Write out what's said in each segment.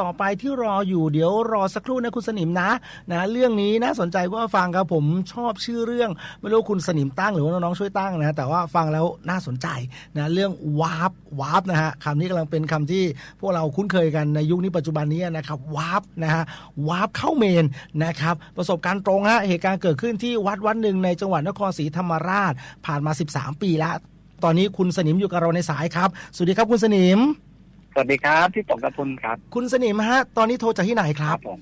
ต่อไปที่รออยู่เดี๋ยวรอสักครู่นะคุณสนิมนะนะ เรื่องนี้น่าสนใจว่าฟังครับผมชอบชื่อเรื่องไม่รู้คุณสนิมตั้งหรือว่าน้องๆช่วยตั้งนะ แต่ว่าฟังแล้วน่าสนใจนะเรื่องวาร์ปวาร์ปนะฮะคำนี้กำลังเป็นคำที่พวกเราคุ้นเคยกันในยุคนี้ปัจจุบันนี้นะครับวาร์ปนะฮะวาร์ปเข้าเมนนะครับประสบการณ์ตรงฮะเหตุการณ์เกิดขึ้นที่วัดวัดหนึ่งในจังหวัดนครศรีธรรมราชผ่านมา 13 ปีแล้ว ตอนนี้คุณสนิมอยู่กับเราในสายครับ สวัสดีครับคุณสนิม สวัสดีครับพี่ป๋องกระพุนครับคุณสนิมฮะ ตอนนี้โทรจากที่ไหนครับผม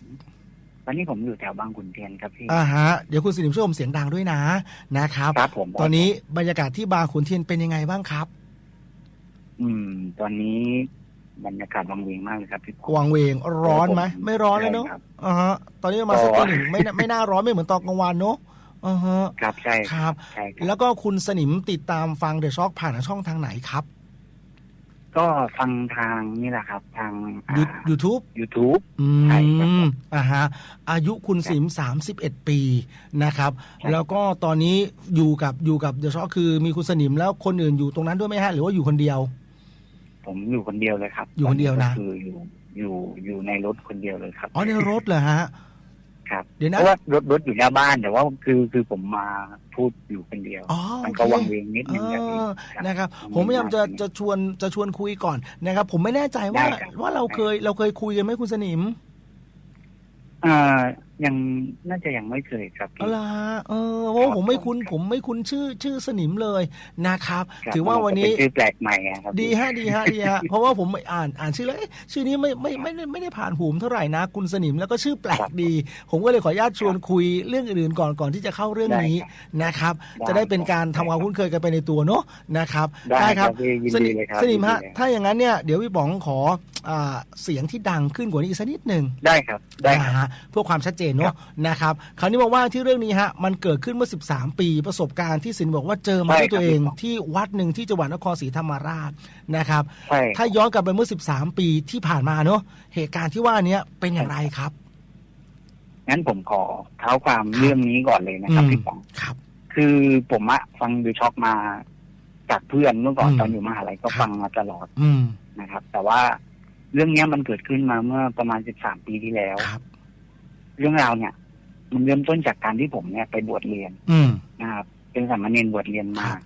ตอนนี้ผมอยู่แถวบางขุนเทียนครับพี่ อ่าฮะ เดี๋ยวคุณสนิมช่วยผมเสียงดังด้วยนะนะครับ ครับผมตอนนี้บรรยากาศที่บางขุนเทียนเป็นยังไงบ้างครับอืม ตอนนี้บรรยากาศวังเวงมากเลยครับพี่ป๋องกวางเวงร้อนไหมผมไม่ร้อนเลยเนาะใช่ครับ อ่าฮะตอนนี้ประมาณสักก็ตีหนึ่งไม่น่าไม่น่าร้อนไม่เหมือนตอนกลางวันเนาะอ่าฮะครับใช่ครับ ใช่ครับแล้วก็คุณสนิมติดตามฟังเดอะช็อคผ่านทางช่องทางไหนครับ ก็ฟังทางนี่แหละครับ ทางยูทูบยูทูบอืใช่ครับมอ่าฮะอายุคุณสิม31 ปีนะครับ ใช่ แล้วก็ตอนนี้อยู่กับอยู่กับเดอะช็อคคือมีคุณสนิมแล้วคนอื่นอยู่ตรงนั้นด้วยไหมฮะหรือว่าอยู่คนเดียว ผมอยู่คนเดียวเลยครับอยู่คนเดียวนะก็คืออยู่อยู่อยู่ในรถคนเดียวเลยครับอ๋อในรถเหรอฮะ ครับเดี๋ยวเพนะราะว่ารถรถอยู่หน้าบ้านแต่ว่าคือคือผมมาพูดอยู่คนเดียว อ๋อมัโอนเคก็วังเวงนิดนึงครับพี่ เออครับนะครับมันผมพยายามจะมากจะชวนจะชวนคุยก่อนนะครับ ผมไม่แน่ใจว่าได้ครับ ว่าเราเคยเราเคยคุยกันไหมคุณสนิมอ่ายังน่าจะยังไม่เคยครับเอาพี่ล่ะเออเพราะว่าครับผมไม่คุ้นผมผมไม่คุ้นชื่อชื่อสนิมเลยนะครับ ครับถือว่าวันนี้มัก็เป็ชื่อแปลกใหม่อะครับดีพี่ฮะดีฮะดีฮะ เพราะว่าผมอ่านอ่านชื่อแล้วเอ๊ะชื่อนี้ไม่ไม่ไม่ไม่ไม่ได้ผ่านหูมเท่าไหร่นะ คุณสนิมแล้วก็ชื่อแปลกดี ผมก็เลยขออนุญาตชวนคุยเรื่องอื่นๆก่อนก่อนที่จะเข้าเรื่องนี้ได้ครับนะครับ ได้จะได้เป็นการครับทำความคุ้นเคยกันไปในตัวเนาะนะครับได้ครับบพี่ยินสดีนิมเลยครับสนิมฮะยินดีเลยถ้าอย่างนั้นเนี่ยเดี๋ยวพี่ป๋องขออ่าเสียงที่ดังขึ้นกว่านี้อีกสักนิดหนึ่งได้ครับได้ครับนะฮะเพื่อความชัดเจนเนาะนะครับคราวนี้มาว่าที่เรื่องนี้ฮะมันเกิดขึ้นเมื่อ 13 ปีประสบการณ์ที่สินบอกว่าเจอมาใช่ด้วยตัวเองครับที่วัดหนึ่งที่จังหวัดนครศรีธรรมราชนะครับใช่ถ้าย้อนกลับไปเมื่อ 13 ปีที่ผ่านมาเนาะเหตุการณ์ที่ว่าเนี้ยเป็นอย่างไรครับงั้นผมขอเท้าความเรื่องนี้ก่อนเลยนะครับอืมพี่ป๋องครับ คือผมอะฟังดูช็อกมาจากเพื่อนเมื่อก่อนอืมตอนอยู่มหาลัยก็ครับฟังมาตลอดอืมนะครับ แต่ว่าเรื่องเนี้ยมันเกิดขึ้นมาเมื่อประมาณ13ปีที่แล้วครับ เรื่องราวเนี่ย มันเริ่มต้นจากการที่ผมเนี่ยไปบวชเรียนอืมนะครับเป็นสามเณรบวชเรียนมาครับ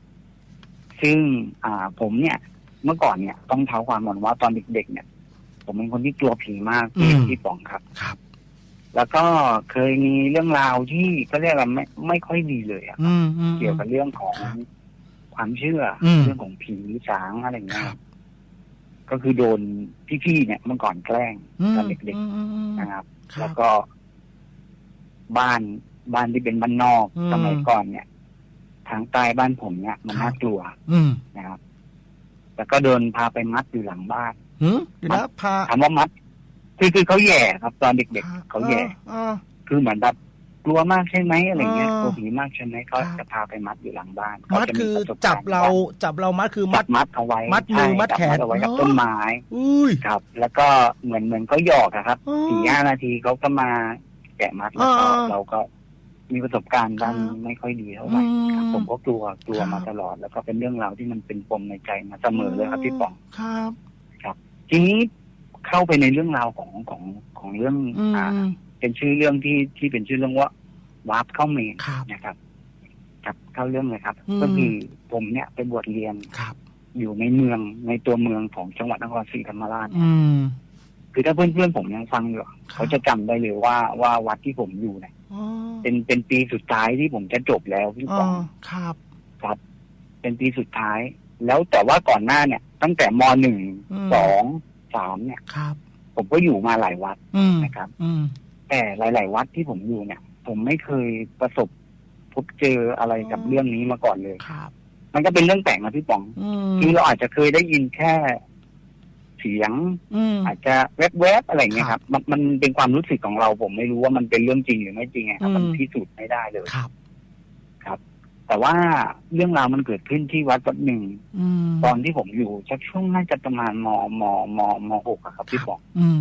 ซึ่งอ่าผมเนี่ย เมื่อก่อนเนี่ยต้องเท้าความก่อนว่าตอนเด็กๆเนี่ย ผมเป็นคนที่กลัวผีมากพี่พี่ป๋องครับ ครับ แล้วก็เคยมีเรื่องราวที่ก็เรียกว่าไม่ไม่ค่อยดีเลยอะอืมอืม เกี่ยวกับเรื่องของครับความเชื่ออม เรื่องของผีสางอะไรอย่างคเงี้ย รับก็คือโดนพี่ๆเนี่ยเมื่อก่อนแกล้งอืมตอนเด็ก อืมอืมอืมๆนะครับ ครัแล้บวก็ บ้านบ้านที่เป็นบ้านนอกอืม สมัยก่อนเนี่ย ทางใต้บ้านผมเนี่ยมันครับน่ากลัวอืมนะครับ แล้วก็โดนพาไปมัดอยู่หลังบ้านหืมเดี๋ยวนะพาถามว่ามัด คือคือเขาแย่ครับ ตอนเด็ก ๆเขาแย่ อ่า คือเหมือนแบบกลัวมากใช่ไหมอะไรเงี้ยอ่ากลัวผีมากใช่ไหมเขาครับ จะพาไปมัดอยู่หลังบ้านมัดเขาจะคือประสจับกณ์เราจับเรามัดคือมัมัด ดมัดเอาไว้มัดมือใช่มัดแขนจับเอาไว้กับอ๋อต้นไม้อุ้ยครับ แล้วก็เหมือนเหมือนเขาหยอกอะครับอ๋อสี่ห้านาทีเขาก็มา แกะมัดแล้วก็อ่าเราก็มีประสบการณ์ด้านครับไม่ค่อยดีเท่าไหร่ครับอืมผมก็กลัวกลัวครับมาตลอด แล้วก็เป็นเรื่องราวที่มันเป็นปมในใจมาเสมอเลยครับพี่ป๋องครับทีนี้เข้าไปในเรื่องราวของของของเรื่องอืมอ่า เป็นชื่อเรื่องที่ที่เป็นชื่อเรื่องว่าวาร์ปเข้าเมนครับนะครับ ครับเข้าเรื่องเลยครับอืมก็คือผมเนี่ยไปบวชเรียนครับ อยู่ในเมืองในตัวเมืองของจังหวัดนครศรีธรรมราชอืม คือถ้าเพื่อนๆผมยังฟังอยู่อะเขาจะจำได้เลยว่าว่าวัดที่ผมอยู่เนี่ยอ๋อเป็นเป็นปีสุดท้ายที่ผมจะจบแล้วพี่อ๋ปอองครับ เป็นปีสุดท้าย แล้วแต่ว่าก่อนหน้าเนี่ย ตั้งแต่มหนึ่งอืม สองสามเนี่ย ครับ ผมก็อยู่มาหลายวัดอืมนะครับ อืมแต่หลาย ๆ วัดที่ผมอยู่เนี่ย ผมไม่เคยประสบพบเจออะไรกับอ๋อเรื่องนี้มาก่อนเลย ครับ มันก็เป็นเรื่องแปลกนะพี่ป๋อง อืมคือเราอาจจะเคยได้ยินแค่เสียงอืมอาจจะแวบๆอะไรเงี้ยครับ มันมันเป็นความรู้สึกของเรา ผมไม่รู้ว่ามันเป็นเรื่องจริงหรือไม่จริงไงครับอืมมันพิสูจน์ไม่ได้เลยครับ แต่ว่าเรื่องราวมันเกิดขึ้นที่วัดวัดหนึ่งอืมตอนที่ผมอยู่สักช่วงน่าจะประมาณมมมมหกอะครับพี่บอกอืม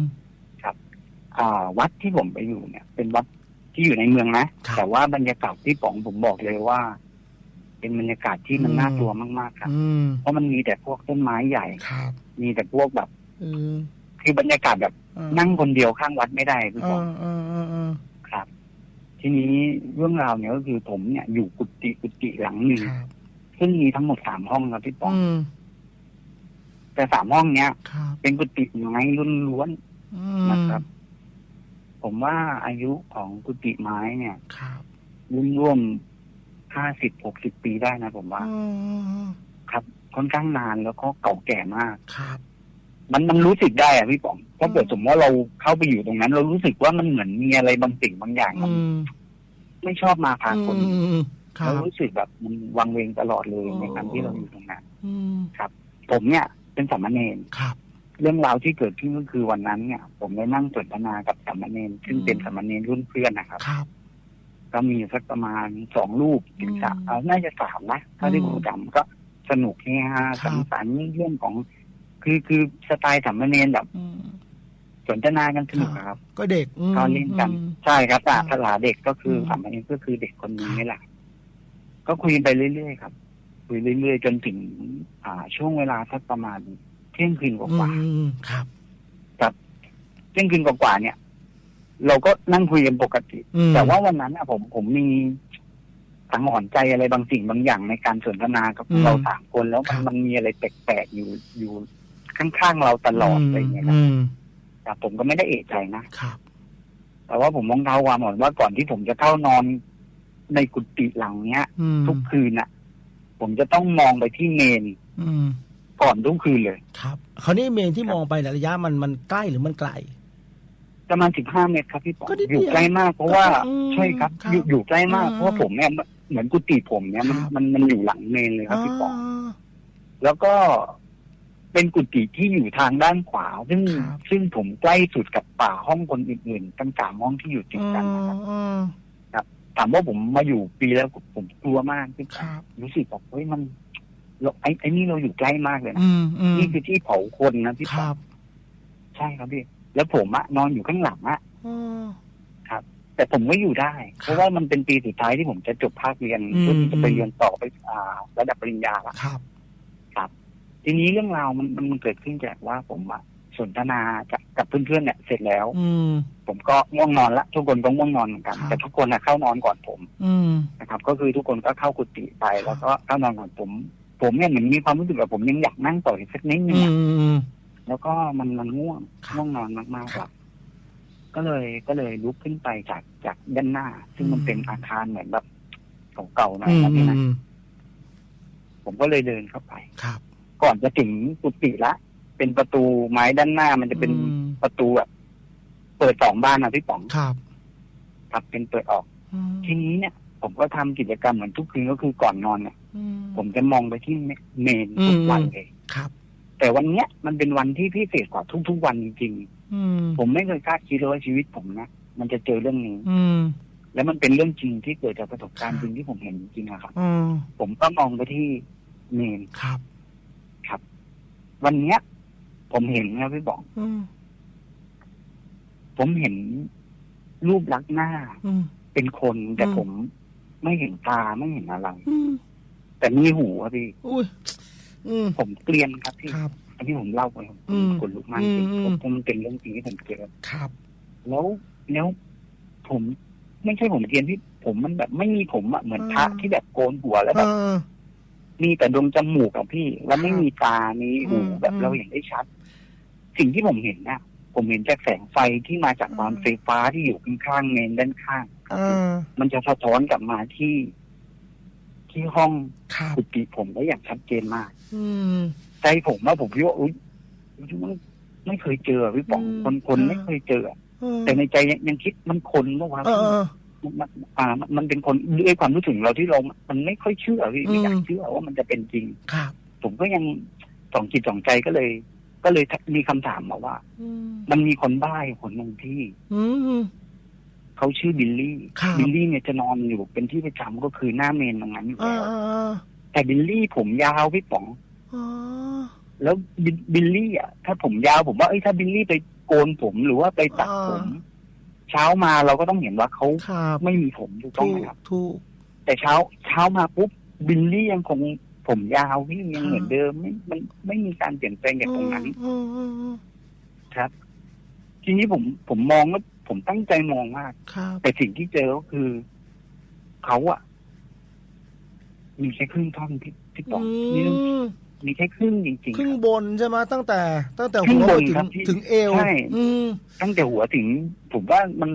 อ่าวัดที่ผมไปอยู่เนี่ย เป็นวัดที่อยู่ในเมืองนะครับแต่ว่าบรรยากาศที่ป๋องผมบอกเลยว่าเป็นบรรยากาศที่มันอืมน่ากลัวมาก ๆ ครับอืมเพราะมันมีแต่พวกต้นไม้ใหญ่ครับมีแต่พวกแบบอืม คือบรรยากาศแบบเออนั่งคนเดียวข้างวัดไม่ได้พี่เอป๋องอเออเออเออครับ ทีนี้เรื่องราวเนี่ยก็คือผมเนี่ยอยู่กุฏิกุฏิหลังหนึ่งครับซึ่งมีทั้งหมดสามห้องครับพี่ป๋องอืมแต่สามห้องเนี้ยครับเป็นกุฏิไม้ล้วนอืๆมนะครับ ผมว่าอายุของกุฏิไม้เนี่ยครับร่วมห้าสิบหกสิบปีได้นะผมว่าอืมครับค่อนข้างนานแล้วก็เก่าแก่มากครับ มันมันรู้สึกได้อะพี่ป๋องถ้าเกิดสมมติว่าเราเข้าไปอยู่ตรงนั้น เรารู้สึกว่ามันเหมือนมีอะไรบางสิ่งบางอย่างอืมไม่ชอบมาพากลอืมครัเราบรู้สึกแบบมันวังเวงตลอดเลยอ๋อในการที่เราอยู่ตรงนั้นอืมผมเนี่ยเป็นสามเณรครับเรื่องราวที่เกิดขึ้นก็คือวันนั้นเนี่ย ผมได้นั่งสนทนากับสามเณรซึ่งเป็นสามเณรรุ่นเพื่อนนะครับครับก็มีสักประมาณสองรูปถึงสามอืมเอาน่าจะสามนะถ้าที่อืมผมจำก็สนุกเฮฮาครับสังสรรค์เรื่องของ คือคือสไตล์สามเณรแบบอืม สนทนากันสนุกอะครับก็เด็ก อืมก็เล่นกัน อืม ใช่ครับแต่ครับภาษาเด็กก็คืออม สามเณรก็คือเด็กคนนี้ครับนี่แหละก็คุยไปเรื่อยๆครับ คุยเรื่อยๆจนถึง อ่า ช่วงเวลาสักประมาณเที่ยงคืนกอืว่ามครับ ๆเที่ยงคืนกว่าๆเนี่ย เราก็นั่งคุยกันปกติ อืมแต่ว่าวันนั้นอะผมผมมีสังหรณ์ใจอะไรบางสิ่งบางอย่างในการสนทนากับอืมเราสามคนแล้วครัมันบมันมีอะไรแปลกๆอยู่อยู่ ข้างๆเราตลอดอะไรอย่างเงี้ยครับอืมแต่ผมก็ไม่ได้เอะใจนะครับ แต่ว่าผมมองเท้าความก่อนว่าก่อนที่ผมจะเข้านอนในกุฏิหลังเนี้ย อืมทุกคืนน่ะ ผมจะต้องมองไปที่เมนอืมก่อนทุกคืนเลย ครับคราวนี้เมนที่มองไปเนี่ยระยะมันมันใกล้หรือมันไกล ประมาณสิบห้าเมตรครับพี่ปองก็นิดเดียวอยู่ใกล้มาก เพราะว่าอืมใช่ครับ ครับอยู่อยู่ใกล้มากอืมเพราะว่าผมเนี่ยเหมือนกุฏิผมเนี่ยมันครับ มันมันอยู่หลังเมนเลยครับพี่ปองาแล้วก็ เป็นกุฏิที่อยู่ทางด้านขวา ซึ่งครับซึ่งผมใกล้สุดกับป่าห้องคนอื่นๆตั้งสามห้องที่อยู่ติดกันนะครับอืมถามว่าผมมาอยู่ปีแล้วผมกลัวมากพี่ปคองรับรู้สึกแบบเฮ้ยมันเราไอ้ไอ้นี่เราอยู่ใกล้มากเลยนะอืมอืมนี่คือที่เผาคนนะพี่คปอรังบใช่ครับพี่แล้วผมอะนอนอยู่ข้างหลังอะอืม แต่ผมก็อยู่ได้ครับเพราะว่ามันเป็นปีสุดท้ายที่ผมจะจบภาคเรียนอืม เพื่อที่จะไปเรียนต่อไปอ่าระดับปริญญาละ ครับ ทีนี้เรื่องราวมันมันมันเกิดขึ้นจากว่าผมอะสนทนากับกับเพื่อนๆเนี่ยเสร็จแล้ว อืม ผมก็ง่วงนอนละทุกคนก็ง่วงนอนเหมือนกันครับแต่ทุกคนอะเข้านอนก่อนผมอืม นะครับ ก็คือทุกคนก็เข้ากุฏิไปครับแล้วก็เข้านอนก่อนผม ผมเนี่ยเหมือนมีความรู้สึกแบบผมยังอยากนั่งต่ออีกสักนิดนึอืงอะม แล้วก็มันมันง่วงครับง่วงนอนมากคๆรัครับ บ ก็เลยก็เลยลุกขึ้นไปจากจากด้านหน้า ซึ่งมันอืมเป็นอาคารเหมือนแบบเก่าๆหน่อยอืมนะอืพี่นะมผมก็เลยเดินเข้าไป ครับ ก่อนจะถึงกุฏิละ เป็นประตูไม้ด้านหน้ามันจะเป็นอืม ประตูแบบเปิดสองบ้านนะพี่ป๋องครับครับเป็นเปิดออก อืมทีนี้เนี่ย ผมก็ทำกิจกรรมเหมือนทุกคืนก็คือก่อนนอนเนี่ยอืมผมจะมองไปที่เมนอืมทุกวันเลย ครับ แต่วันเนี้ยมันเป็นวันที่พิเศษกว่าทุกๆวันจริงอืมๆผมไม่เคยคาดคิดเลยว่าชีวิตผมนะมันจะเจอเรื่องนี้ อืม แล้วมันเป็นเรื่องจริงที่เกิดจากประสบการครัณ์บจริงที่ผมเห็นจริงๆอะครับ อืมผมก็มองไปที่เมน ครับ วันเนี้ย ผมเห็นนะพี่บอกอืมผมเห็นรูปลักษณ์หน้าอืมเป็นคนแต่อืมผมไม่เห็นตาไม่เห็นอะไรอืมแต่มีหูครับพี่อุ้ยอืมผมเกลียนครับพี่ครับอันที่ผมเล่าไปผมอืมขนลุกมากจริงอืมผมผมมันเป็นเรื่องจริงที่ผมเจอครับ แล้วแล้วผมไม่ใช่ผมเกลียนที่ผมมันแบบไม่มีผมอะเหมือนพระที่แบบโกนหัวแล้วเอแบบอ มีแต่ดวงจมูกอะพี่ แล้วไม่ครับมีตามีหูอืมแบบอืมเราเห็นได้ชัด สิ่งที่ผมเห็นนะผมเห็นจากแสงไฟที่มาจากอืมความไฟฟ้าที่อยู่ข้างๆเมนด้านข้างเออมันจะสะท้อนกลับมาที่ ที่ห้องครับกุฏิผมได้อย่างชัดเจนมากอืมใจผมว่าผมคิดว่าอุ้ยไม่ไม่เคยเจอพี่ป๋องอืมคนคนอ่าไม่เคยเจอเออแต่ในใจยังยังคิดมันคนปะวะเออเออมัน มันอ่ามันมันเป็นคนด้วยความรู้สึกเราที่เรา มันไม่ค่อยเชื่อพี่ไม่อยากอืมเชื่อว่ามันจะเป็นจริงครับ ผมก็ยังสองจิตสองใจก็เลย ก็เลยมีคำถามมาว่าอืมมันมีคนบ้าอยู่คนหนึ่งที่อืมเขาชื่อบิลลี่ครับบิลลี่เนี่ยจะนอนอยู่เป็นที่ประจำก็คือหน้าเมนตรงนั้นอยู่เอแล้อวเออเออแต่บิลลี่ผมยาวพี่ป๋องอ๋อแล้วบิลบิลลี่อะถ้าผมยาวผมว่าเอ้ยถ้าบิลลี่ไปโกนผมหรือว่าไปตัดผมเช้ามาเราก็ต้องเห็นว่าเขาครับไม่มีผมถูกต้องถูไหมกครับ ถูก แต่เช้าเช้ามาปุ๊บบิลลี่ยังคงผมยาวพี่ยังครับเหมือนเดิมไม่มันไม่มีการเปลี่ยนแปลงจากตรงนั้น อืมอืมอืมครับททีนี้ผมผมมองว่าผมตั้งใจมองมาก ครับแต่สิ่งที่เจอก็คือเขาอะมีแค่ครึ่งท่อนพี่พี่ป๋องนี่เรื่องอืม มีแค่ครึ่งจริงครึ่ๆงครับบนใช่ไหมตั้งแต่ ตั้งแต่ครึ่หังวบไปนถึงครับที่ถึงเอวใช่อืมตั้งแต่หัวถึง ผมว่ามัน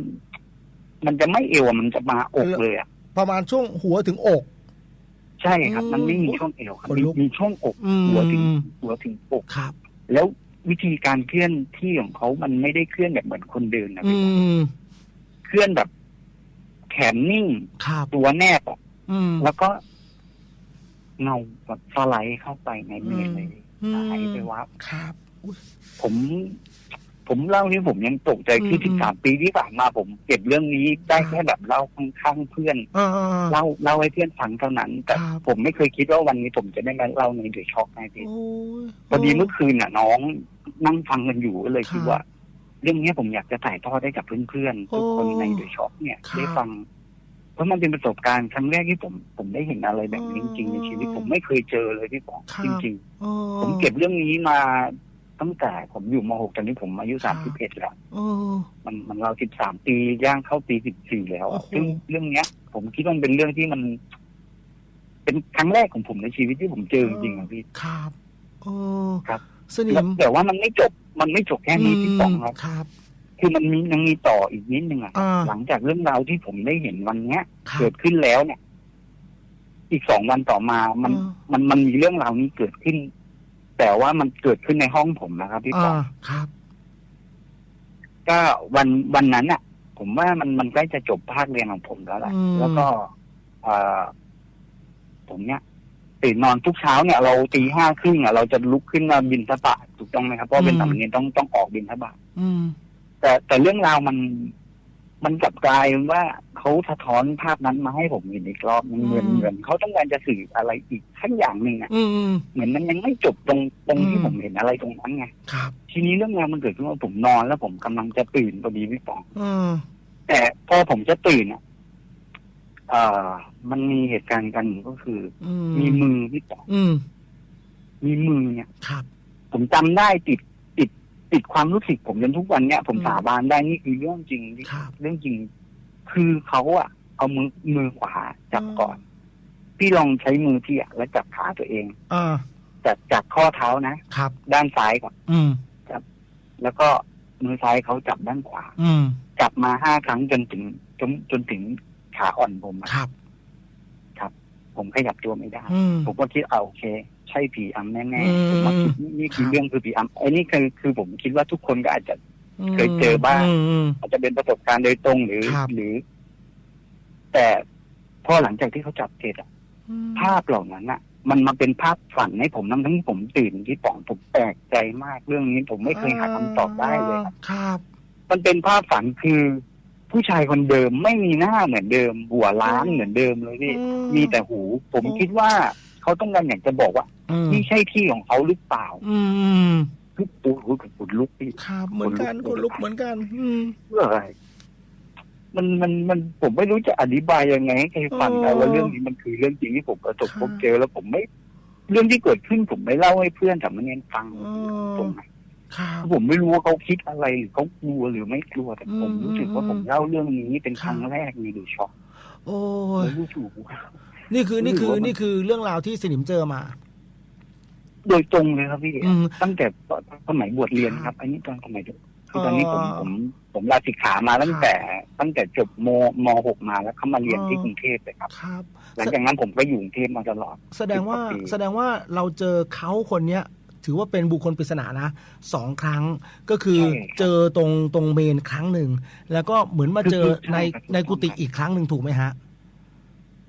มันจะไม่เอวอะมันจะมาอกเลยอะประมาณช่วงหัวถึงอก ใช่ครับอืมมันไม่มีช่วงเอวครับขนมีลุกมีช่วงอกอืมหัวถึงหัวถึงอกครับ แล้ววิธีการเคลื่อนที่ของเขามันไม่ได้เคลื่อนแบบเหมือนคนเดินนะอืพี่มเคลื่อนแบบ แขนนิ่งครับตัวแนบอะอืมแล้วก็ เงาแบบสไลด์เข้าไปในเมนเลยอืมหายไปวับครับอุ๊ยผม ผมเล่านี่ผมยังตกใจคืออืมสิบสามปีที่ผ่านมาผมเก็บเรื่องนี้ได้แค่แบบเล่าข้างๆเพื่อนอ่าเล่าเล่าให้เพื่อนฟังเท่านั้น แต่ครับผมไม่เคยคิดว่าวันนี้ผมจะได้มาเล่าในเดอะช็อกในพี่โอ้ยพอดีเมื่อคืนน่ะ น้องนั่งฟังกันอยู่ก็เลยครับคิดว่าเรื่องนี้ผมอยากจะถ่ายทอดให้กับเพื่อนๆทุกคนโอ้ในเดอะช็อกเนี่ยครับได้ฟังเพ ราะมันเป็นประสบการณ์ครั้งแรกที่ผมผมได้เห็นอะไรแบบนี้อ๋จอริงๆในชีวิตผมไม่เคยเจอเลยพี่ป๋องครับจริงอ๋อๆผมเก็บเรื่องนี้มาตั้งแต่ผมอยู่ม .6 ตอนนี้ผมอายุครัสามสิบเอ็ดแล้วเออมันมันเราสิบสามปีย่างเข้าปีสิบสี่แล้วอะโอ้โหซึ่งเรื่องเนี้ย ผมคิดว่ามันเป็นเรื่องที่มัน เป็นครั้งแรกของผมในชีวิตที่ผมเจอจริงๆอะพี่ครับเออครับสนิแล้วมแต่ว่ามันไม่จบ มันไม่จบแค่นี้พี่ป๋องครับ ครับคือมันมียังมีต่ออีกนิดนึงอะอ่า หลังจากเรื่องราวที่ผมได้เห็นวันเนี้ย ครัเกิบดขึ้นแล้วเนี่ย อีกสองวันต่อมา มัน อ่า มันมันมีเรื่องราวนี้เกิดขึ้น แต่ว่ามันเกิดขึ้นในห้องผมนะครับพี่ป๋องอ่าครับ ก็วันวันนั้นอะ ผมว่ามันมันใกล้จะจบภาคเรียนของผมแล้วแหละอืม แล้วก็เอ่อผมเนี่ยตื่นนอนทุกเช้าเนี่ยเราตีห้าครึ่งอะเราจะลุกขึ้นมาบินทบาทถูกต้องไหมครับเพราะเป็นสามเณรต้องต้องออกบินทบาทอืม แต่แต่เรื่องราวมันมันกลับกลายเป็นว่าเขาสะท้อนภาพนั้นมาให้ผมเห็นอีกรอบนึงเหมือนอืมเหมือนเขาต้องการจะสื่ออะไรอีกทั้งอย่างหนึ่งอะอืมอืมเหมือนมันยังไม่จบตรงตรงที่อืมผมเห็นอะไรตรงนั้นไงครับทีนี้เรื่องราวมันเกิดขึ้นว่าผมนอนแล้วผมกำลังจะตื่นพอดีพี่ปองอืมแต่พอผมจะตื่นอะเอ่อมันมีเหตุการณ์กันหนึ่งก็คืออืมมีมือพี่ปองอืมมีมือเนี่ยครับ ผมจำได้ติด ติดติดความรู้สึกผมจนทุกวันเนี้ยผมอืม สาบานได้นี่คือเรื่องจริงที่ครับ เรื่องจริง คือเขาอะเอามือมือขวาจับก่อน พี่ลองใช้มือพี่อะแล้วจับขาตัวเองอ่าจากจากข้อเท้านะครับ ด้านซ้ายก่อน อืม แล้วก็มือซ้ายเขาจับด้านขวา อืม จับมาห้าครั้งจนถึงจนจนถึงขาอ่อนผมอะครับ ผมขยับตัวไม่ได้ อืม ผมก็คิดเอาโอเค ใช่ผีอำแน่อืมๆผมมาคิดนี่นี่คือครับเรื่องคือผีอำไอ้นี่คือคือผมคิดว่าทุกคนก็อาจจะเคยเจอบ้างอืมอืมอาจจะเป็นประสบการณ์โดยตรงหรือครับหรือ แต่พอหลังจากที่เขาจับเสร็จอะอืมภาพเหล่านั้นอะมันมาเป็นภาพฝันให้ผมทั้งทั้งที่ผมตื่นที่ป๋องผมแปลกใจมากเรื่องนี้ผมไม่เคยหาคำตอบได้เลยครับครับ มันเป็นภาพฝันคือ ผู้ชายคนเดิมไม่มีหน้าเหมือนเดิม หัวล้านเหมือนเดิมเลยพี่อืมีแต่หู ผมโอ้คิดว่า เขาต้องการอยากจะบอกว่าอืมนี่ใช่ที่ของเขาหรือเปล่า อืมคือปูหูกับปุดลุกพี่ครับเหมือนกันขคนนลุลุกกเหมือนกัน อืมเพื่ออะไรมันมันมันผมไม่รู้จะอธิบายยังไงให้ใครฟังอ๋อแต่ว่าเรื่องนี้มันคือเรื่องจริงที่ผมประสบค่ะพบเจอแล้วผมไม่ เรื่องที่เกิดขึ้นผมไม่เล่าให้เพื่อนสามเณรฟังอ๋อตรงไหนครับผมไม่รู้ว่าเขาคิดอะไรหรือเขากลัวหรือไม่กลัวแต่ผมอืมรู้สึกว่าผมเล่าเรื่องนี้เป็นค่ะครั้งแรกในดูช็อกโอ้ผยมรู้สึกว่า นี่คือนี่คือไม่รู้ว่ามันนี่คือเรื่องราวที่สนิมเจอมา โดยตรงเลยครับพี่อืม ตั้งแต่สมัยบวชเรียนคครัรับบอันนี้ตอนสมัยคือตอนนี้ผมอ๋อผมผมลาสิกขามาตั้งครับแต่ตั้งแต่จบมมหกมาแล้วเขามาเรียนอ๋อที่กรุงเทพเลยครับ ครับ หลังจากนั้นผมก็อยู่กรุงเทพมาตลอด แสดงว่าสิบกว่าปี แสดงว่าเราเจอเขาคนเนี้ย ถือว่าเป็นบุคคลปริศนานะสองครั้งก็คือเจอตรงตรงเมนครั้งหนึ่ง แล้วก็เหมือนมาเจอในในกุฏิอีกครั้งหนึ่งถูกไหมฮะ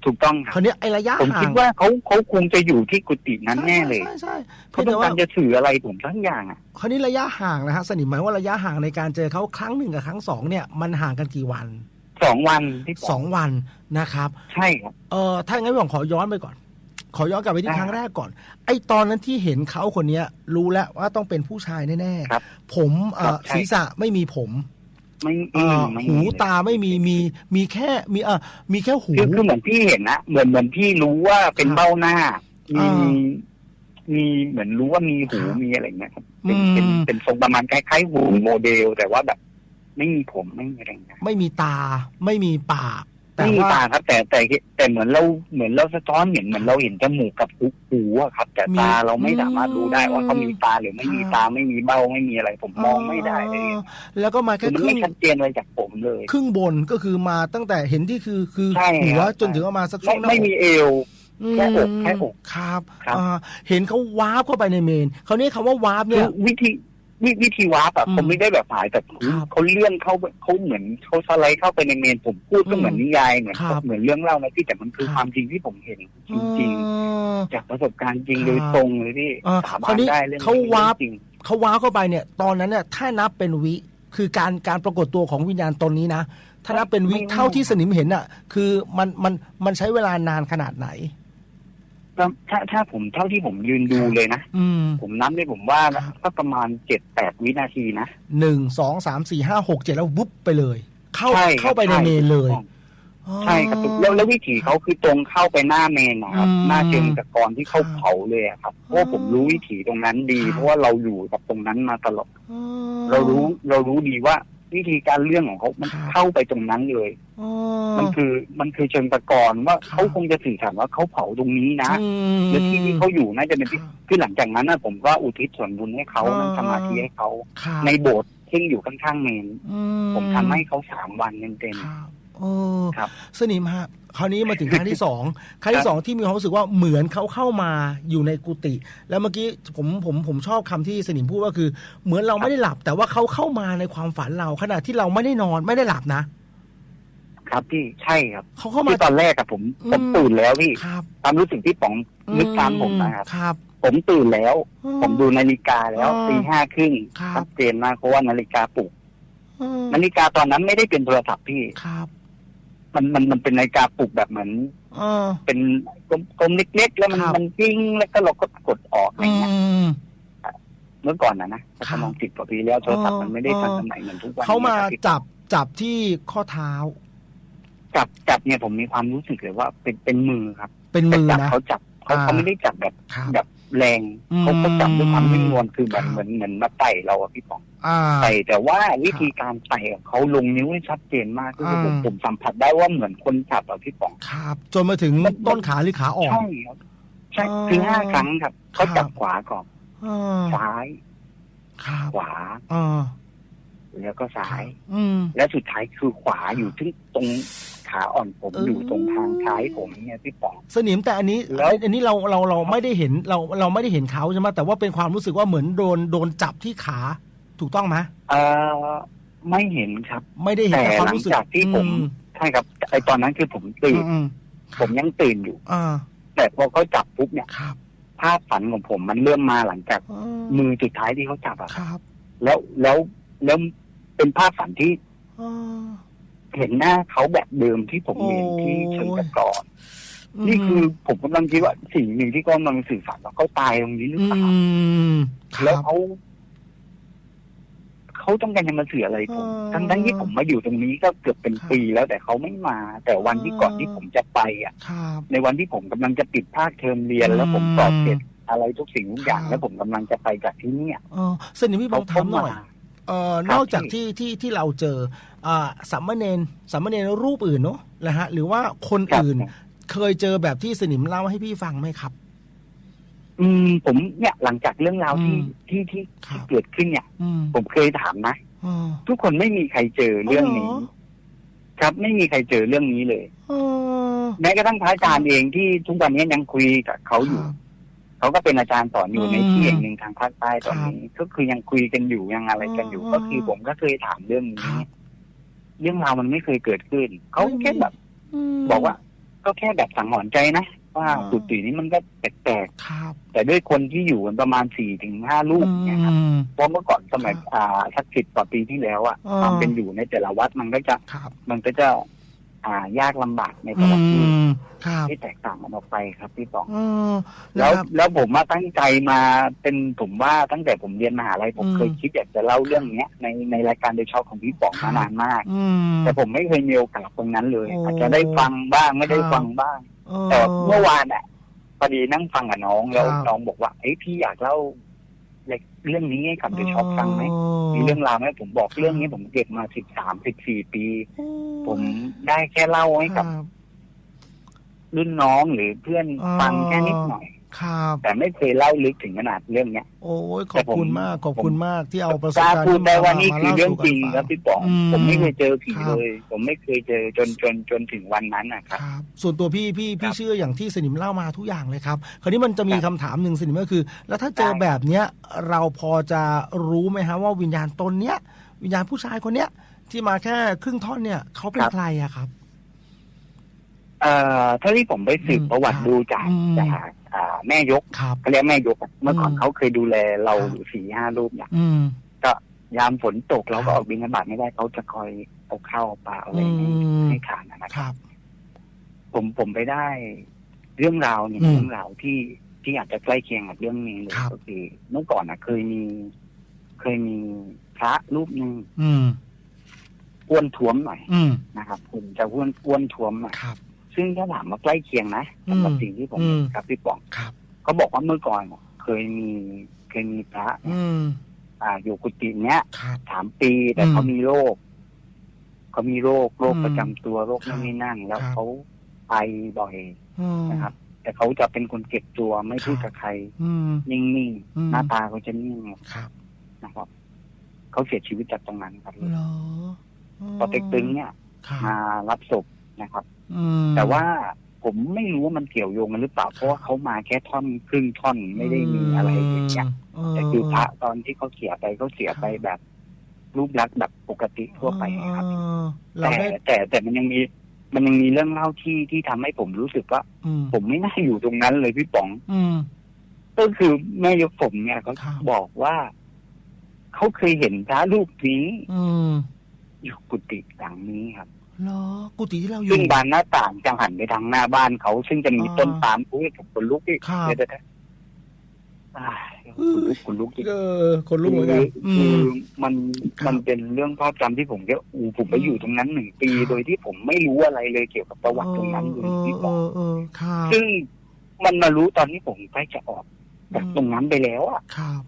ถูกต้องคครับราวเนี้ยไอระยะผมห่าคิดงว่าเขาเขาคงจะอยู่ที่กุฏินั้นแน่เลยใช่ใช่ใช่เขาเพียงต้อแต่งว่าการจะสื่ออะไรผมทั้งอย่างอะ คราวนี้ระยะห่างนะฮะสนิมหมายว่าระยะห่างในการเจอเขาครั้งหนึ่งกับครั้งสองเนี่ยมันห่างกันกี่วันสองวันที่สองวันนะครับ ใช่ครับ เออถ้าอย่างนั้นพี่หวังขอย้อนไปก่อน ขอย้อนกลับไปที่ได้ครั้งแรกก่อน ไอตอนนั้นที่เห็นเขาคนเนี้ย รู้แล้วว่าต้องเป็นผู้ชายแน่ครับๆผมเอ่อครับใช่ ศีรษะไม่มีผม ไม่เอ่อไม่หูเลยตาไม่มีมีมีแค่มีเออมีแค่หู คือคือเหมือนพี่เห็นนะเหมือนเหมือนพี่รู้ว่าเป็นครับเบ้าหน้า มีอ่ามีเหมือนรู้ว่ามีหูครับมีอะไรเงี้ยครับเป็นอืม เป็นเป็นทรงประมาณคล้ายๆหูโมเดล แต่ว่าแบบ ไม่มีผมไม่มีอะไรนะไม่มีตา ไม่มีปาก แต่ไม่มีว่าตาครับ แต่แต่แต่เหมือนเราเหมือนเราสะท้อนเห็นเหมือนเราเห็นจมูกกับหูหูอะครับ แต่ตาเราไม่สามารถรู้ได้ว่าเขามีตาหรือไม่มีตาไม่มีเบ้าไม่มีอะไร ผมมองไม่ได้เลยอ๋อแล้วก็มาคืแค่อมันครึ่ไม่งชัดเจนเลยจากผมเลย ครึ่งบนก็คือมาตั้งแต่เห็นที่คือคือใช่หัวครับจนถึงประมาณสักช่ไม่วงหน้าไม่มีเอว แค่อกมแค่อกครับครับ อ่าเห็นเขาวาร์ปเข้าไปในเมนเขาวนี้คำว่าวาร์ปคืเนี่อยวิธี วิวิธีวาร์ปอะอืมผมไม่ได้แบบหายแต่ครับเขาเลื่อนเข้าไปเขาเหมือนเขาสไลด์เข้าไปในเมนผมพูดก็เหมือนนิยายเหมือนครับ เหมือนเรื่องเล่านะพี่แต่มันคือครับความจริงที่ผมเห็นจริงอ๋อๆจากประสบการณ์จริงครับโดยตรงเลยพี่อ่าสาคบารานวนี้ได้เรื่องนี้เขาวาร์ป จริง เขาว้าวเข้าไปเนี่ยตอนนั้นเนี่ยถ้านับเป็นวิคือการการปรากฏตัวของวิญญาณตนนี้นะ ถ้านับเป็นวิเท่าที่สนิมเห็นอะ คือมันมันมันใช้เวลานานขนาดไหน ก็ถ้าถ้าผมเท่าที่ผมยืนดูเลยนะ อืมผมนับได้ผมว่าครับก็ประมาณเจ็ดแปดวินาทีนะ หนึ่งสองสามสี่ห้าหกเจ็ดแล้ววุบไปเลย เข้าใช่ครับเข้าไปในช่ เมนเลยใช่ครับแล้วแล้ววิถีเขาคือตรงเข้าไปหน้าเมนนะครับอืมหน้าเชิงตะกอนที่เขาครับเผาเลยอะครับเพราะว่าผมรู้วิถีตรงนั้นดีครับเพราะว่าเราอยู่กับตรงนั้นมาตลอดอ๋อเรารู้เรารู้ดีว่า วิธีการเรื่องของเขามันครับเข้าไปตรงนั้นเลย อ๋อมันคือมันคือเชิงตะกอนว่าครับเขาคงจะสื่อสารว่าเขาเผาตรงนี้นะ อืม และที่ที่เขาอยู่น่าจะเป็นครัที่บคือหลังจากนั้นนะผมก็อุทิศส่วนบุญให้เขาอ่านั่งสมาธิให้เขาครับในโบสถ์ซึ่งอยู่ข้างๆเมน อืผมทำให้เขาสามวันเต็มครับ เออครับ สนิมฮะคราวนี้มาถึงครั้งที่สองครั้งที่สองที่มีความรู้สึกว่าเหมือนเขาเข้ามาอยู่ในกุฏิแล้วเมื่อกี้ผมผมผมชอบคำที่สนิมพูดว่าคือ เหมือนเราไม่ได้หลับ แต่ว่าเขาเข้ามาในความฝันเราขณะที่เราไม่ได้นอนไม่ได้หลับนะๆครับพี่ใช่ครับเขาเข้ามา ที่ตอนแรกอะผมอืม ผมตื่นแล้วพี่ครับความรู้สึกที่ป๋องนึกตามผมนะครับ ครับ ผมตื่นแล้ว ผมดูนาฬิกาแล้วอ่าตีห้าครึ่งครับ ชัดเจนมากเพราะว่านาฬิกาปลุกอืมนาฬิกาตอนนั้นไม่ได้เป็นโทรศัพท์พี่ ครับ มันมันมันเป็นนาฬิกาปลุกแบบเหมือนเออ เป็นกลมๆเล็ก ๆ แล้วมันครับ มันปิ้งแล้วก็เราก็กดออกอะไรอืเงี้ยม เมื่อก่อนนะนะครัถ้าบมองสิบกว่าปีแล้วโทรศัพท์เออมันไม่ได้ทันเออสมัยเหมือนทุกวันนี้เขามาครับพี่จับจับที่ข้อเท้า จับจับเนี่ยผมมีความรู้สึกเลยว่าเป็นเป็นมือครับเป็นแต่มือจับนะ เขาจับเขาอ่า เขาไม่ได้จับแบบครับ แบบ แรงอืมเขาก็จับด้วยความนิ่มนวลคือเหมือนครับเหมือนเหมือนมาไต่เราอะพี่ป๋องอ่า ไต่แต่ว่าวิธีการไต่ของเขาลงนิ้วให้ชัดเจนมากคือผมอ่าผมสัมผัสได้ว่าเหมือนคนจับอะพี่ป๋องครับ จนมาถึงมันต้นขาหรือขาอ่อน ใช่ครับใช่อ๋อคือห้าครั้งครับเขาจับครับ ขวาก่อนอ่าซ้าย ครับขวา อ่าแล้วก็ซ้าย อืม และสุดท้ายคือขวาอยู่ที่ตรง ขาอ่อนผมเออออยู่ตรงทางท้ายผมเนี่ยพี่ป๋องสนิมแต่อันนี้แล้วอันนี้เราเราเราไม่ได้เห็นเราเราไม่ได้เห็นเขาใช่ไหมแต่ว่าเป็นความรู้สึกว่าเหมือนโดนโดนจับที่ขาถูกต้องไหมเอ่อไม่เห็นครับ ไม่ได้เห็นแต่แต่ความหลังรู้สึกจากที่ผมอืใช่ครับไอตอนนั้นคือผมอืตื่มนอืมผมยังตื่นอยู่อ่าแต่พอเขาจับปุ๊บเนี่ยครับภาพฝันของผมมันเริ่มมาหลังจากอ่ามือสุดท้ายที่เขาจับอะครับ แล้วแล้วแล้วเป็นภาพฝันที่อ่า เห็นหน้าเขาแบบเดิมที่ผมเห็นโอ้ยที่เชิงตะกอนนี่คือผมกำลังคิดว่าสิ่งหนึ่งที่เขากำลังสื่อสารว่าเขาตายตรงนี้หรืออืเปล่ามคแล้วรับเขาเขาต้องการจะมาสื่ออะไรผมอ๋อทั้งทั้งที่ผมมาอยู่ตรงนี้ก็เกือบเป็นครับปีแล้วแต่เขาไม่มา แต่วันที่อ๋อก่อนที่ผมจะไปอะครับในวันที่ผมกำลังจะปิดภาคเทอมเรียนอืมแล้วผมสอบเสร็จอะไรทุกสิ่งทุกอย่างครับแล้วผมกำลังจะไปจากที่เนี่ยเออสนิมพี่บเขาองถามหน่อยเข้ามาเอ่อครับนอกจากพี่ที่ที่ที่เราเจออ่าสามเณรสามเณรรูปอื่นเนาะนะฮะหรือว่าคนครับอื่นเคยเจอแบบที่สนิมเล่าให้พี่ฟังไหมครับ อืม ผมเนี่ยหลังจากเรื่องราวที่อืมที่ที่ครับที่เกิดขึ้นเนี่ยอืมผมเคยถามนะอ๋อทุกคนไม่มีใครเจอเรื่องนี้อ๋อเหรอครับไม่มีใครเจอเรื่องนี้เลยเออแม้กระทั่งพระอาจารย์เองที่ทุกวันนี้ยังคุยกับเขาอยู่ครับ เขาก็เป็นอาจารย์สอนอยู่อืมในที่แห่งหนึ่งทางภาคใต้ตอนนี้ ก็คือยังคุยกันอยู่ยังอะไรกันอยู่อ๋อก็คือผมก็เคยถามเรื่องคนี้รับเรื่องราวมันไม่เคยเกิดขึ้น เขาไม่มีแค่แบบมบอกว่า ก็แค่แบบสังหรณ์ใจนะว่าอ๋อกุฏินี้มันก็แปลกครับๆแต่ด้วยคนที่อยู่กันประมาณสี่ถึงห้าลูกเนี่ยครับอืมเพราะเมื่อก่อนสมัยครับอ่าสักสิบกว่าปีที่แล้วอะอ๋อความเป็นอยู่ในแต่ละวัดมันก็จะครับมันก็จะ อ่ายากลำบากในอืแต่ละที่มครับที่แตกต่างกันออกไปครับพี่ปอง เออแล้นะวครับ แล้วผมมาตั้งใจมาเป็นผมว่าตั้งแต่ผมเรียนมหาลัยผมอืมเคยคิดอยากจะเล่าเรื่องเนี้ยในในรายการโดยชอบของพี่ป๋องครัมาบ นานมาก อืม แต่ผมไม่เคยมีโอกาสตรงนั้นเลย โอ้อาจจะได้ฟังบ้างไม่ได้ครับ ฟังบ้างเออแต่เมื่อวานอะพอดีนั่งฟังกับน้องแล้วครับ น้องบอกว่าเอ้ยพี่อยากเล่า เรื่องนี้ให้กับเดชอบฟังไหมมีเรื่องราวไหมผมบอกเรื่องนี้ผมเก็บมาสิบสามสิบสี่ปี ผมได้แค่เล่าให้กับครับรุ่นน้องหรือเพื่อนอ๋อฟังแค่นิดหน่อย ครับแต่ไม่เคยเล่าลึกถึงขนาดเรื่องเนี้ยโอ้ยขแต่อบผมคุณมากขอบคุณมากที่เอาประสกบล้าการณ์พูดได้ว่านี่มคือเรื่องจริงล่าสู่ครับกันฟัพี่ป๋องอืมผมไม่เคยเจอผีครับเลย ผมไม่เคยเจอจนจนจนถึงวันนั้นนะครับครับส่วนตัวพี่พี่คพี่รับเชื่ออย่างที่สนิมเล่ามาทุกอย่างเลยครับ คราวนี้มันจะมีครัคำบถามหนึ่งสนิมก็คือ แล้วถ้าเจอได้แบบเนี้ยเราพอจะรู้ไหมฮะว่าวิญญาณตนเนี้ยวิญญาณผู้ชายคนเนี้ยที่มาแค่ครึ่งท่อนเนี่ยเขาเป็นใครอะครับเอ่อถ้าที่ผมไปสืบอืมประวัติครับดูจากอืมจากอ่า แม่ยกครับ เขาเรียกแม่ยกอะเมื่อก่อนอืมเขาเคยดูแลเราครับ อยู่สี่ห้ารูปเนี่ยอืมยามฝนตกเราครัก็บออกบินธบาตไม่ได้เขาจะคอยเอาข้าวเอาปลาเอาอะไรอืให้มให้ทานนะคครับ รับ ผมผมไปได้ เรื่องราวเนี่ยอืมเรื่องราวที่ที่อาจจะใกล้เคียงกับเรื่องนี้เลยครับ ก็คือเมื่อก่อนนะเคยมี เคยมีพระรูปหนึ่งอืม อ้วนท้วมหน่อยอืมนะครับผมจะอ้วนอ้วนท้วมหน่อย ครับ ซึ่งถ้าถามมาใกล้เคียงนะสำหรับอืมสิ่งที่ผมอืมเห็นครับพี่ป๋องครับเขาบอกว่าเมื่อก่อนเนี่ยเคยมีเคยมีพระเนี่ยอืมอ่า อยู่กุฏิเนี้ยครับสามปีแต่อืมเขามีโรคเขามีโรคโรคอืมประจำตัวโรคครับนั่นนี่นั่นแล้วครับเขาไปบ่อยอืมนะครับ แต่เขาจะเป็นคนเก็บตัวไม่พูดครับกับใครอืมนิ่งอืมๆหน้าตาเขาจะนิ่งครับนะครับเขาเสียชีวิตจากตรงนั้นครับเหรอปอเต็กตึงเนี่ยครับมารับศพนะครับ อืมแต่ว่าผมไม่รู้ว่ามันเกี่ยวโยงกันหรือเปล่าเพราะว่าเขามาแค่ท่อนครึ่งท่อนไม่ได้มีอะไรอย่างเงี้ยมแต่คือพระตอนที่เขาเสียไปเขาเสียไปแบบ รูปลักษณ์แบบปกติทั่วไปครับ เออเราแต่ได้แต่แต่มันยังมีมันยังมีเรื่องเล่าที่ที่ทำให้ผมรู้สึกว่า อืมผมไม่น่าอยู่ตรงนั้นเลยพี่ป๋อง อืม ก็คือแม่ยกผมเนี่ยเขาครับ บอกว่าเขาเคยเห็นพระรูปนี้อืมอยู่กุฏิหลังนี้ครับ เหรอกุฏิที่เราอยู่ ซึ่งบานหน้าต่างจะหันไปทางหน้าบ้านเขา ซึ่งจะมีอ่าต้นปาล์มอุ้ยผมคนลุกที่ครับ เดี๋ยวๆๆอ่าคนลุกคนลุกที่เออคนลุกเหมือนกัน อืคือมมันครับมันเป็นเรื่องภาพจำที่ผมแค่อูผมไปอยู่ตรงนั้นหนึ่งปี ครับ โดยที่ผมไม่รู้อะไรเลยเกี่ยวกับประวัติตรงนั้นเลยเออพี่เอบอกอเออครับซึ่งมันมารู้ตอนที่ผมใกล้จะออกจากอืมตรงนั้นไปแล้วอะ ครับ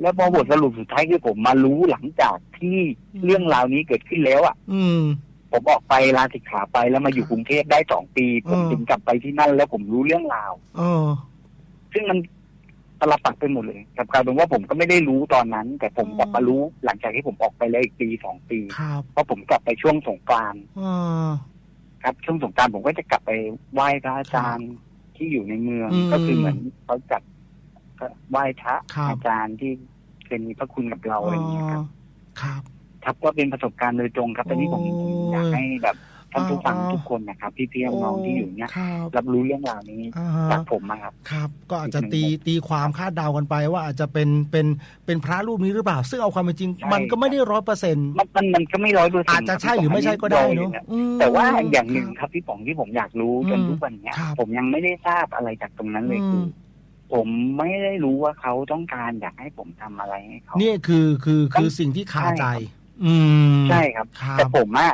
แล้วพอบทสรุปสุดท้ายคือผมมารู้หลังจากที่อืม เรื่องราวนี้เกิดขึ้นแล้วอะอืม ผมออกไปลาสิกขาไปแล้วมาอยู่กรุงเทพได้สองปี ผมเออถึงกลับไปที่นั่น แล้วผมรู้เรื่องราวเออ ซึ่งมันตลปัดไปหมดเลยกลับกลายเป็นว่าผมก็ไม่ได้รู้ตอนนั้น แต่ผมอืมกลับมารู้หลังจากที่ผมออกไปแล้วอีกปีสองปีครับเพราะผมกลับไปช่วงสงกรานต์เออ ครับ ช่วงสงกรานต์ผมก็จะกลับไปไหว้พระอาจารย์ที่อยู่ในเมือง อืมก็คือเหมือนเขาจัดไหว้พระครับ อาจารย์ที่เคยมีพระคุณกับเราอะไรอย่างเงี้ยครับ ครับ ครับก็เป็นประสบการณ์โดยตรงครับแต่นี่ผมโอ้ผมอยากให้แบบท่านผู้ฟังอ่าทุกคนนะครับพี่ๆน้องๆที่อยู่เนี่ยครับรับรู้เรื่องราวนี้อ่าฮะจากผมนะครับครับ ก็อาจจะอีกหนึ่งตีตีความคาดเดากันไปว่าอาจจะเป็นเป็นเป็นพระรูปนี้หรือเปล่า ซึ่งเอาความเป็นจริงใช่มันก็ไม่ได้ร้อยเปอร์เซ็นต์มันมันมันก็ไม่ร้อยเปอร์เซ็นต์อาจจะใช่หรือไม่ใช่ก็ได้เนอะอืมแต่ว่าอย่างหนึ่งครับพี่ป๋องที่ผมอยากรู้จนอืมทุกวันเนี้ยครับผมยังไม่ได้ทราบอะไรจากตรงนั้นเลยอืมคือผมไม่ได้รู้ว่าเขาต้องการอยากให้ผมทำอะไรให้เขานี่คือคือคือสิ่งที่คาใจ อืมใช่ครับครับ แต่ผมอะ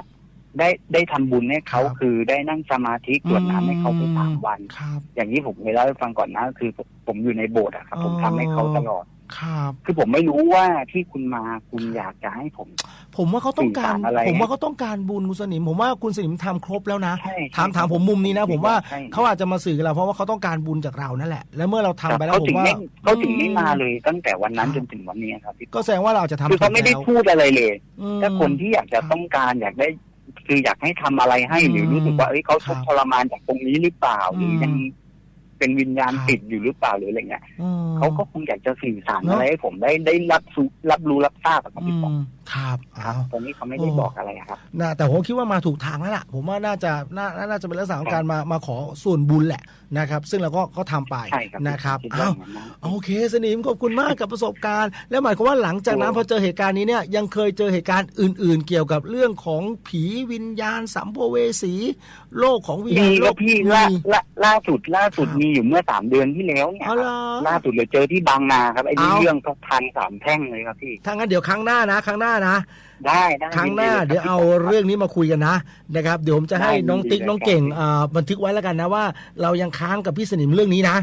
ได้ได้ทำบุญให้เขาครับคือได้นั่งสมาธิกรวดน้ำให้เขาไปสามวันครับอย่างที่ผมเคยเล่าให้ฟังก่อนนะคือผมผมอยู่ในโบสถ์อะครับ ผมอ๋อทำให้เขาตลอดครับ คือผมไม่รู้ว่าที่คุณมาคุณอยากจะให้ผม ผมว่าเขาต้องการ สื่อสารอะไรผมว่าเขาต้องการบุญคุณสนิม ผมว่าคุณสนิมทำครบแล้วนะใช่ถามถามผมมุมนี้นะ ผมว่าใช่ เขาอาจจะมาสื่อกับเราเพราะว่าเขาต้องการบุญจากเรานั่นแหละ และเมื่อเราทำไปแล้วเขาผถึมงว่าไม่เขาถึงไม่มาเลยตั้งแต่วันนั้นคจรับนถึงวันนี้ครับพี่ก็แสดงว่าเราอาจจะทำคือเขาไม่ได้ถูกแล้วพูดอะไรเลยอืมถ้าคนที่อยากจะครับต้องการอยากได้ คืออยากให้ทำอะไรให้อืมหรือรู้สึกว่าเอ้ยเขาครับทรมานจากตรงนี้หรือเปล่าหรือยังอืมเป็นวิญญาณครับติดอยู่หรือเปล่าหรืออะไรเงี้ยอืมเขาก็คงอยากจะสื่อสารเนอะอะไรให้ผมได้ได้รับรู้รับรู้รับทราบอะครับอืพี่ปองมครับครับเอาตอนนี้เขาไม่ได้โอ้บอกอะไรครับ นะแต่ผมคิดว่ามาถูกทางแล้วล่ะ ผมว่าน่าจะน่าน่าจะเป็นลักษณะของการมามาขอส่วนบุญแหละนะครับ ซึ่งเราก็ก็ทำไปใช่ครับนะครับคิดว่าอ้าวอย่างนั้นนะ โอเคสนิมขอบคุณมากกับประสบการณ์ แล้วหมายความว่าหลังจากนั้นโอ้พอเจอเหตุการณ์นี้เนี่ยยังเคยเจอเหตุการณ์อื่น ๆ เกี่ยวกับเรื่องของผีวิญญาณสัมภเวสี โลกของวิญญามีณโลแล้วกพี่มีล่าล่าล่าสุดล่าสุดครับมีอยู่เมื่อสามเดือนที่แล้วเนี่ยอ๋อเหรอล่าสุดเลยเจอที่บางนาครับไอ้นี่เอา เรื่องก็พันสามแท่งเลยครับพี่ ถ้างั้นเดี๋ยวครั้งหน้านะ ครั้งหน้านะได้ได้ครั้งหน้าลเดี๋ยวเอาครับเรื่องนี้มาคุยกันนะนะครับ เดี๋ยวผมจะให้ได้น้องติ๊กยินดีน้องเก่งเลยครับอ่าบันทึกไว้แล้วกันนะว่า เรายังค้างกับพี่สนิมเรื่องนี้นะ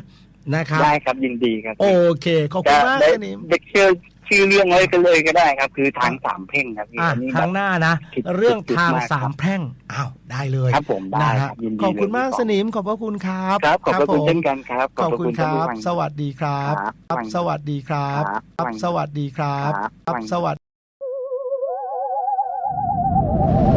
นะครับได้ครับยินดีครับ โอเคขอบคุจะณมากได้สนิมเด็กเชื่อชื่อเรื่องไว้กันเลยก็ได้ครับ คือทางสามเพ่งครับพี่อะอันนี้ครั้งหน้านะคิดเรื่องคิดทางมากครับสามแพร่งอ้าวได้เลยครับผมได้นะคฮะรับยินดีขอบคุณมากเลยสนิมขอบพระคุณครับครับขอบพระคุณผมเช่นกันครับขอบคุณคท่านรับผู้ฟังสวัสดีครับครับครับ สวัสดีครับครับครับสวัสดีครับครับครับสวัส you